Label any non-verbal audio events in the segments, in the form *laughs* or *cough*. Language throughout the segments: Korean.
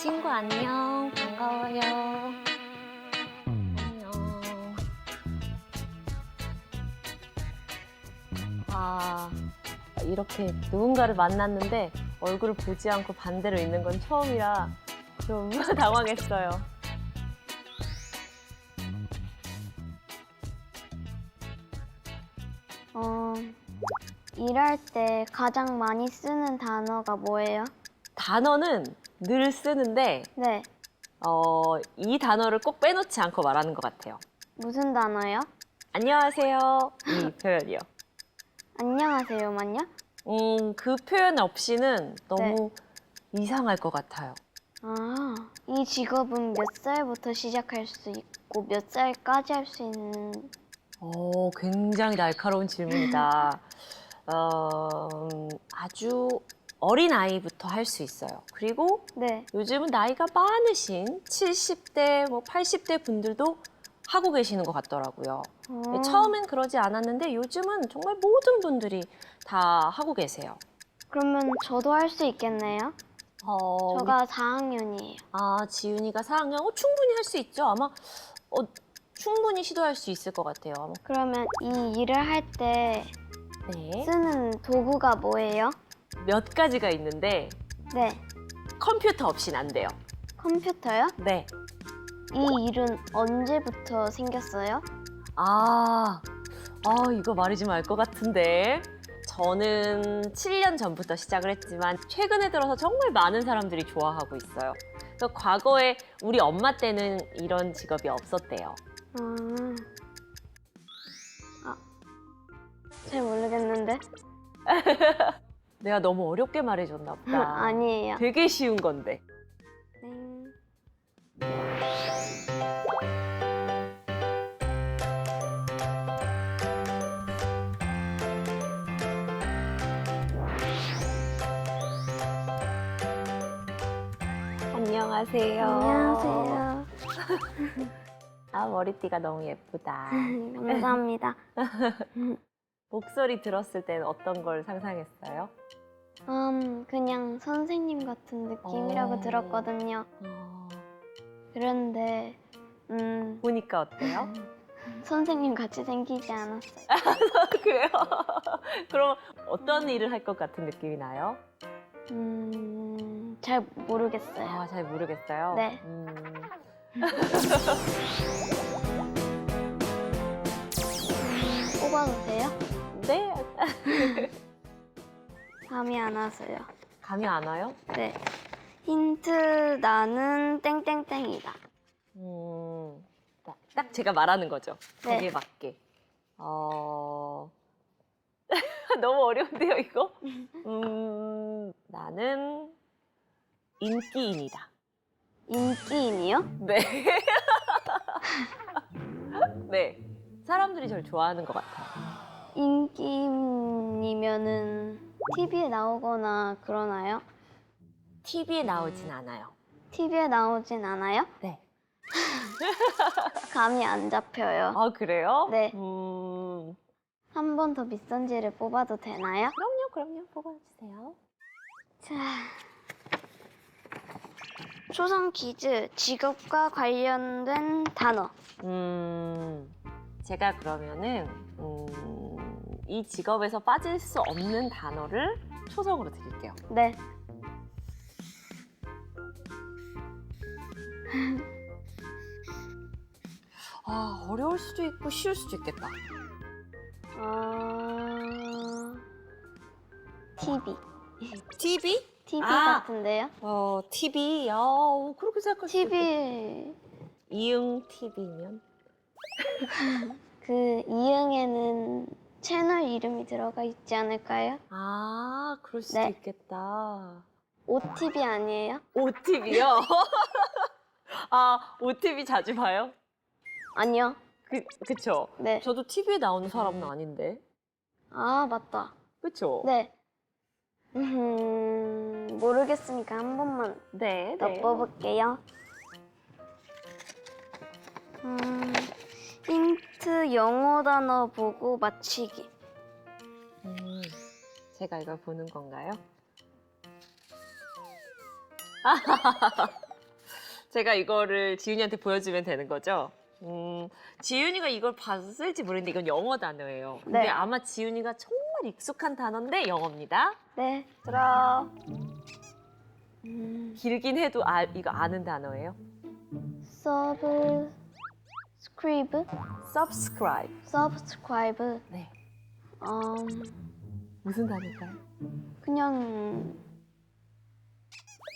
친구 안녕. 반가워요. 안녕. 아, 이렇게 누군가를 만났는데 얼굴을 보지 않고 반대로 있는 건 처음이라 좀 *laughs* 당황했어요. 어, 일할 때 가장 많이 쓰는 단어가 뭐예요? 단어는 늘 쓰는데 네, 어, 이 단어를 꼭 빼놓지 않고 말하는 것 같아요. 무슨 단어요? 안녕하세요. 이 표현이요. 안녕하세요만요? 음, 그 표현 없이는 너무 이상할 것 같아요. 아, 이 직업은 몇 살부터 시작할 수 있고 몇 살까지 할 수 있는 오, 굉장히 날카로운 질문이다. *laughs* 어, 음, 아주 어린 아이부터 할 수 있어요. 그리고 네, 요즘은 나이가 많으신 70대, 뭐 80대 분들도 하고 계시는 것 같더라고요. 어, 네, 처음엔 그러지 않았는데 요즘은 정말 모든 분들이 다 하고 계세요. 그러면 저도 할 수 있겠네요? 어, 저가 4학년이에요. 아, 지윤이가 4학년? 어, 충분히 할 수 있죠. 아마 어, 충분히 시도할 수 있을 것 같아요. 그러면 이 일을 할 때 네. 쓰는 도구가 뭐예요? 몇 가지가 있는데 네, 컴퓨터 없이는 안 돼요. 컴퓨터요? 네. 이 일은 언제부터 생겼어요? 아, 아 이거 말해주면 알것 같은데. 저는 7년 전부터 시작을 했지만 최근에 들어서 정말 많은 사람들이 좋아하고 있어요. 그래서 과거에 우리 엄마 때는 이런 직업이 없었대요. 아, 아, 잘 모르겠는데. *laughs* 내가 너무 어렵게 말해줬나 보다. *laughs* 아니에요. 되게 쉬운 건데. 네. 안녕하세요. 안녕하세요. *laughs* 아, 머리띠가 너무 예쁘다. *laughs* 감사합니다. 목소리 들었을 때는 어떤 걸 상상했어요? 음, 그냥 선생님 같은 느낌이라고 어. 들었거든요. 어, 그런데 음, 보니까 어때요? *laughs* 선생님 같이 생기지 않았어요. *laughs* 그래요? *laughs* 그럼 어떤 일을 할 것 같은 느낌이 나요? 음, 잘 모르겠어요. 아, 잘 모르겠어요. 네. 음, 뽑아도 돼요? 네? *laughs* 감이 안 와서요. 감이 안 와요? 네. 힌트 나는 땡땡땡이다. 음, 딱, 딱 제가 말하는 거죠. 네. 거기에 맞게. 어, *laughs* 너무 어려운데요, 이거? *laughs* 음, 나는 인기인이다. 인기인이요? 네. 네. 사람들이 절 좋아하는 것 같아요. 인기인이면은 TV에 나오거나 그러나요? TV에 나오진 않아요. TV에 나오진 않아요? 네. *laughs* 감이 안 잡혀요. 아, 그래요? 네. 음, 한 번더 밑선지를 뽑아도 되나요? 그럼요, 그럼요. 뽑아주세요. 자. 초성 퀴즈 직업과 관련된 단어. 음, 제가 그러면은, 음, 이 직업에서 빠질 수 없는 단어를 초성으로 드릴게요. 네. 아, 어려울 수도 있고 쉬울 수도 있겠다. 어... TV. TV? TV 아. 같은데요? 어, TV. 야, 어, 그렇게 생각할 수 있겠다. TV 이응 TV면? 그 이응에는 채널 이름이 들어가 있지 않을까요? 아, 그럴 수도 네. 있겠다. OTV 아니에요? OTV요? *laughs* 아, OTV 자주 봐요? 아니요. 그, 그쵸? 네. 저도 TV에 나오는 사람은 아닌데. 아 맞다. 그쵸? 네. 음, 모르겠으니까 한 번만 네. 더 뽑을게요. 음, 힌트 영어 단어 보고 맞히기. 음, 제가 이걸 보는 건가요? *laughs* 제가 이거를 지윤이한테 보여주면 되는 거죠? 음, 지윤이가 이걸 봤을지 모르는데 이건 영어 단어예요. 근데 네. 아마 지윤이가 정말 익숙한 단어인데 영어입니다. 네. 들어. 음, 길긴 해도 아, 이거 아는 단어예요. Subscribe, subscribe. subscribe. 네. 음, 무슨 단어일까요? 그냥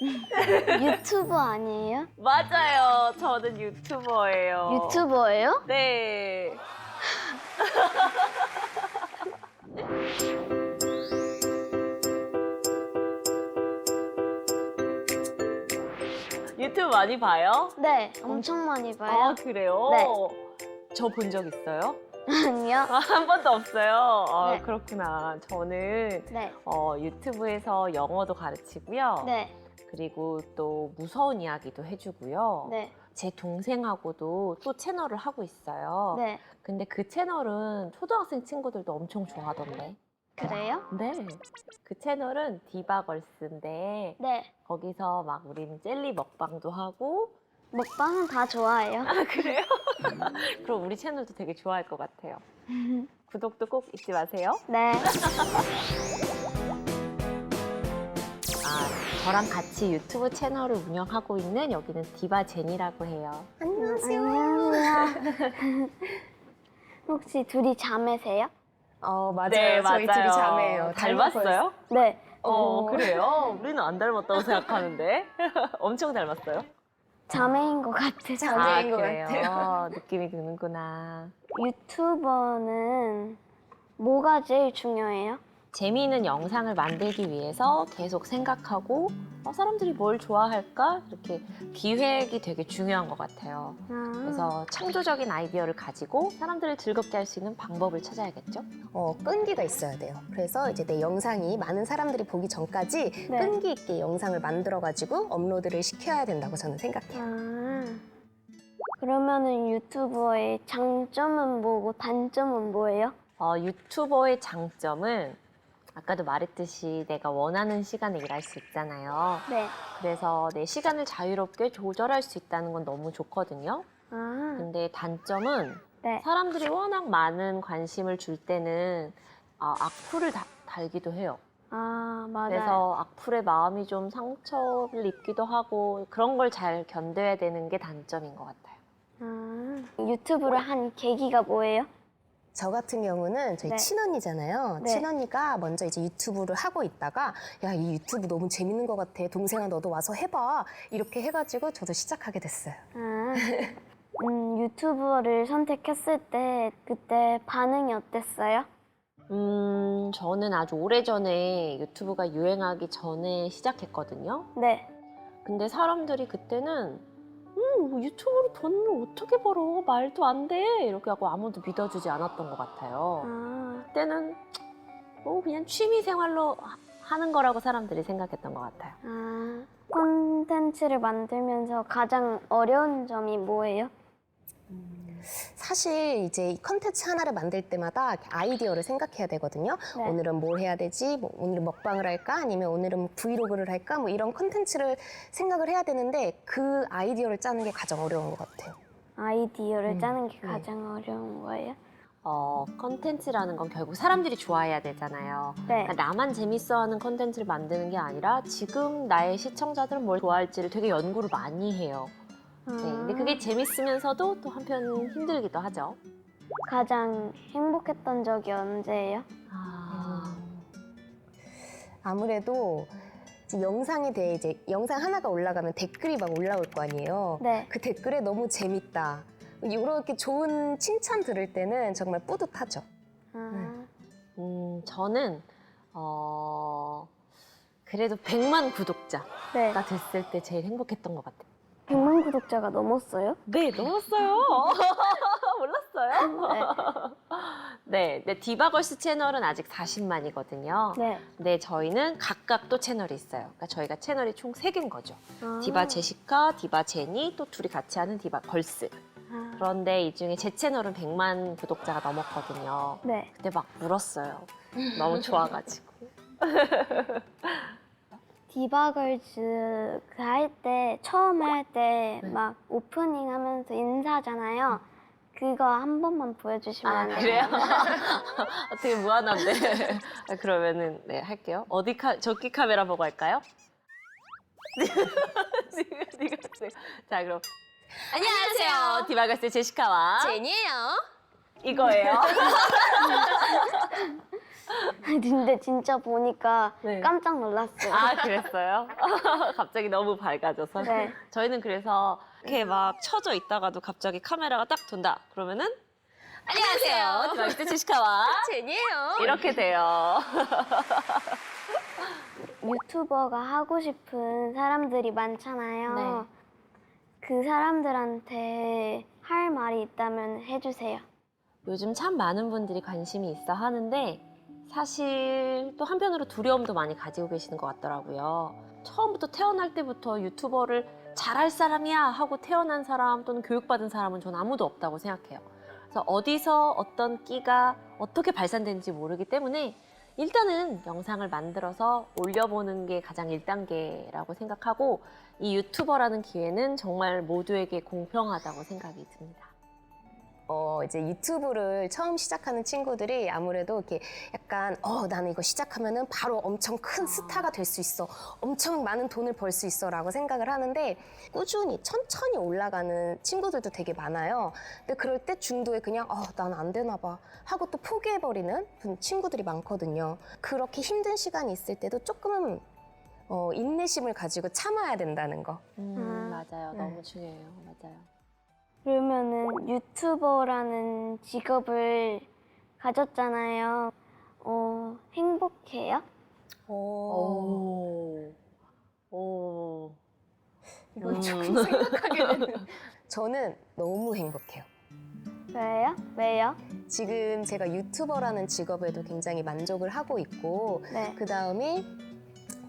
*laughs* 유튜버 아니에요? 맞아요. 저는 유튜버예요. 유튜버예요? 네. *laughs* 유튜브 많이 봐요? 네, 엄청 많이 아, 봐요. 그래요? 네. 저본 적 있어요? 아니요. 아, *laughs* 한 번도 없어요. 아, 네. 그렇구나. 저는 네, 어, 유튜브에서 영어도 가르치고요. 네, 그리고 또 무서운 이야기도 해주고요. 네, 제 동생하고도 또 채널을 하고 있어요. 네. 근데 그 채널은 초등학생 친구들도 엄청 좋아하던데. 그래요? 네. 그 채널은 디바걸스인데 네. 거기서 막 우리는 젤리 먹방도 하고 먹방은 다 좋아해요. 아 그래요? 그럼 우리 채널도 되게 좋아할 것 같아요. *laughs* 구독도 꼭 잊지 마세요. 네. 아 저랑 같이 유튜브 채널을 운영하고 있는 여기는 디바 제니라고 해요. 안녕하세요. *laughs* 혹시 둘이 자매세요? 어 맞아요. 네 저희 둘이 자매예요. 닮았어요? 네. 어 어. 그래요? 우리는 안 닮았다고 생각하는데 *laughs* 엄청 닮았어요. 자매인 것 같아서. 자매인 것 그래요? 같아요. *laughs* 느낌이 드는구나. 유튜버는 뭐가 제일 중요해요? 재미있는 영상을 만들기 위해서 계속 생각하고 어, 사람들이 뭘 좋아할까 이렇게 기획이 되게 중요한 것 같아요. 아, 그래서 창조적인 아이디어를 가지고 사람들을 즐겁게 할 수 있는 방법을 찾아야겠죠. 어, 끈기가 있어야 돼요. 그래서 이제 내 영상이 많은 사람들이 보기 전까지 네. 끈기 있게 영상을 만들어가지고 업로드를 시켜야 된다고 저는 생각해요. 아. 그러면은 유튜버의 장점은 뭐고 단점은 뭐예요? 어, 유튜버의 장점은 아까도 말했듯이 내가 원하는 시간에 일할 수 있잖아요. 네. 그래서 내 시간을 자유롭게 조절할 수 있다는 건 너무 좋거든요. 아, 근데 단점은 네. 사람들이 워낙 많은 관심을 줄 때는 아, 악플을 다- 달기도 해요. 아, 맞아요. 그래서 악플에 마음이 좀 상처를 입기도 하고 그런 걸 잘 견뎌야 되는 게 단점인 것 같아요. 아, 유튜브를 한 계기가 뭐예요? 저 같은 경우는 저희 네. 친언니잖아요. 네. 친언니가 먼저 이제 유튜브를 하고 있다가 야, 이 유튜브 너무 재밌는 것 같아. 동생아, 너도 와서 해봐. 이렇게 해가지고 저도 시작하게 됐어요. 아, *laughs* 음, 유튜버를 선택했을 때 그때 반응이 어땠어요? 음, 저는 아주 오래전에 유튜브가 유행하기 전에 시작했거든요. 네. 근데 사람들이 그때는 음, 유튜브로 돈을 어떻게 벌어? 말도 안 돼. 이렇게 하고 아무도 믿어주지 않았던 것 같아요. 아, 그때는 뭐 그냥 취미 생활로 하- 하는 거라고 사람들이 생각했던 것 같아요. 아, 콘텐츠를 만들면서 가장 어려운 점이 뭐예요? 사실 이제 이 컨텐츠 하나를 만들 때마다 아이디어를 생각해야 되거든요. 네. 오늘은 뭘 해야 되지? 뭐 오늘은 먹방을 할까? 아니면 오늘은 브이로그를 할까? 뭐 이런 컨텐츠를 생각을 해야 되는데 그 아이디어를 짜는 게 가장 어려운 것 같아요. 아이디어를 음, 짜는 게 네. 가장 어려운 거예요? 어, 컨텐츠라는 건 결국 사람들이 좋아해야 되잖아요. 네. 그러니까 나만 재밌어하는 컨텐츠를 만드는 게 아니라 지금 나의 시청자들은 뭘 좋아할지를 되게 연구를 많이 해요. 네, 근데 아, 그게 재밌으면서도 또 한편 힘들기도 하죠. 가장 행복했던 적이 언제예요? 아, 아무래도 이제 영상에 대해 이제 영상 하나가 올라가면 댓글이 막 올라올 거 아니에요. 네. 그 댓글에 너무 재밌다. 이렇게 좋은 칭찬 들을 때는 정말 뿌듯하죠. 아, 음, 저는 어, 그래도 100만 구독자가 네. 됐을 때 제일 행복했던 것 같아요. 100만 구독자가 넘었어요? 네, 넘었어요. *laughs* 몰랐어요? 네, 네, 디바걸스 채널은 아직 40만이거든요. 네. 근데 저희는 각각 또 채널이 있어요. 그러니까 저희가 채널이 총 3개인 거죠. 아, 디바 제시카, 디바 제니, 또 둘이 같이 하는 디바 걸스. 아, 그런데 이 중에 제 채널은 100만 구독자가 넘었거든요. 네. 그때 막 울었어요. 너무 좋아가지고. *laughs* 디바걸즈 그할때때 처음 할 때 네. 막 오프닝 하면서 인사하잖아요. 그거 한 번만 보여주시면 아 안 돼요? 그래요? *laughs* *laughs* 어떻게 무한한데? 아, 그러면은 네 할게요. 어디 카 저기 카메라 보고 할까요? *laughs* 지금 네가 지금. 자 그럼 안녕하세요. 디바가스 제시카와 제니예요. 이거예요. *laughs* 근데 진짜 보니까 네. 깜짝 놀랐어요. 아 그랬어요? *laughs* 갑자기 너무 밝아져서. 네. 저희는 그래서 이렇게 막 쳐져 있다가도 갑자기 카메라가 딱 돈다. 그러면은 안녕하세요. 디바가스 제시카와 제니예요. 이렇게 돼요. *laughs* 유튜버가 하고 싶은 사람들이 많잖아요. 네. 그 사람들한테 할 말이 있다면 해주세요. 요즘 참 많은 분들이 관심이 있어 하는데 사실 또 한편으로 두려움도 많이 가지고 계시는 것 같더라고요. 처음부터 태어날 때부터 유튜버를 잘할 사람이야 하고 태어난 사람 또는 교육받은 사람은 전 아무도 없다고 생각해요. 그래서 어디서 어떤 끼가 어떻게 발산되는지 모르기 때문에 일단은 영상을 만들어서 올려보는 게 가장 1단계라고 생각하고 이 유튜버라는 기회는 정말 모두에게 공평하다고 생각이 듭니다. 어, 이제 유튜브를 처음 시작하는 친구들이 아무래도 이렇게 약간, 어, 나는 이거 시작하면은 바로 엄청 큰 스타가 될 수 있어. 엄청 많은 돈을 벌 수 있어. 라고 생각을 하는데 꾸준히 천천히 올라가는 친구들도 되게 많아요. 근데 그럴 때 중도에 그냥, 어, 난 안 되나 봐. 하고 또 포기해 버리는 분- 친구들이 많거든요. 그렇게 힘든 시간이 있을 때도 조금은 어, 인내심을 가지고 참아야 된다는 거. 음, 음. 맞아요. 네. 너무 중요해요. 맞아요. 그러면은 유튜버라는 직업을 가졌잖아요. 어, 행복해요? 오. 오. 이건 음. 조금 *laughs* 생각하게 되는. 저는 너무 행복해요. 왜요? 왜요? 지금 제가 유튜버라는 직업에도 굉장히 만족을 하고 있고, 네. 그 다음에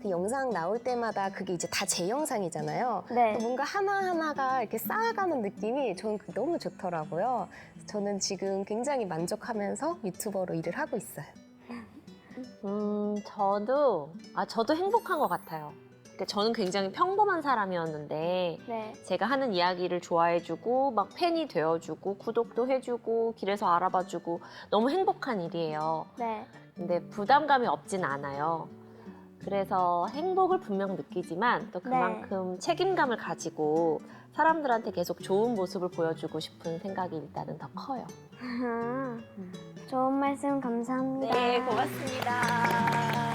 그 영상 나올 때마다 그게 이제 다 제 영상이잖아요. 네. 뭔가 하나하나가 이렇게 쌓아가는 느낌이 저는 그게 너무 좋더라고요. 저는 지금 굉장히 만족하면서 유튜버로 일을 하고 있어요. 음, 저도, 아, 저도 행복한 것 같아요. 그러니까 저는 굉장히 평범한 사람이었는데, 네. 제가 하는 이야기를 좋아해주고, 막 팬이 되어주고, 구독도 해주고, 길에서 알아봐주고, 너무 행복한 일이에요. 네. 근데 부담감이 없진 않아요. 그래서 행복을 분명 느끼지만 또 그만큼 책임감을 가지고 사람들한테 계속 좋은 모습을 보여주고 싶은 생각이 일단은 더 커요. 아, 좋은 말씀 감사합니다. 네, 고맙습니다.